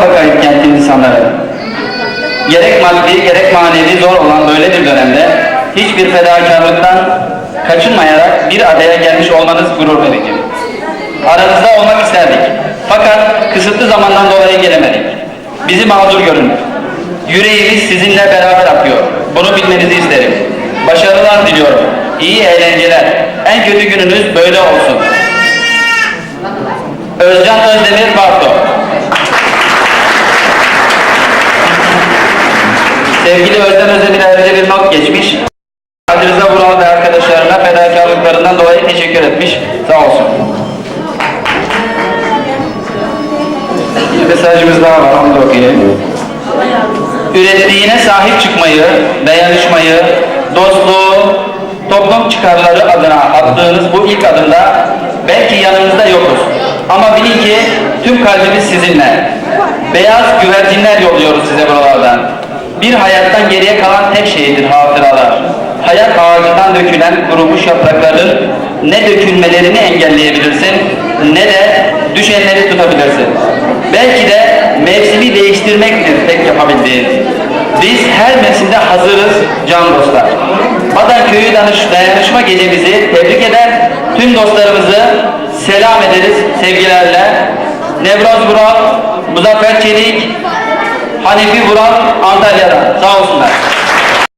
bakayım kentin insanları. Gerek maddi gerek manevi zor olan böyle bir dönemde hiçbir fedakarlıktan kaçınmayarak bir adaya gelmiş olmanız gurur verici. Aranızda olmak isterdik. Fakat kısıtlı zamandan dolayı gelemedik. Bizi mağdur görün. Yüreğimiz sizinle beraber akıyor. Bunu bilmenizi isterim. Başarılar diliyorum. İyi eğlenceler. En kötü gününüz böyle olsun. Özcan Özdemir Barto. Sevgili Özlem Özdemir'e ayrıca bir not geçmiş. Ali Rıza Vural ve arkadaşlarına fedakarlıklarından dolayı teşekkür etmiş. Sağ olsun. Bir mesajımız daha var, onu da okuyayım. Ürettiğine sahip çıkmayı, dayanışmayı, dostluğu, toplum çıkarları adına attığınız bu ilk adımda belki yanınızda yokuz. Ama bilin ki tüm kalbimiz sizinle. Beyaz güvercinler yolluyoruz size buralardan. Bir hayattan geriye kalan tek şeydir hatıralar. Hayat ağacından dökülen kurumuş yaprakların ne dökülmelerini engelleyebilirsin ne de düşenleri tutabilirsin. Belki de mevsimi değiştirmektir tek yapabildiğin. Biz her mevsimde hazırız can dostlar. Badan Köyü danış, dayanışma gecemizi tebrik eder, tüm dostlarımızı selam ederiz sevgilerle. Nevroz Vural, Muzaffer Çelik, Hanifi Vural Antalya'dan. Sağ olsunlar.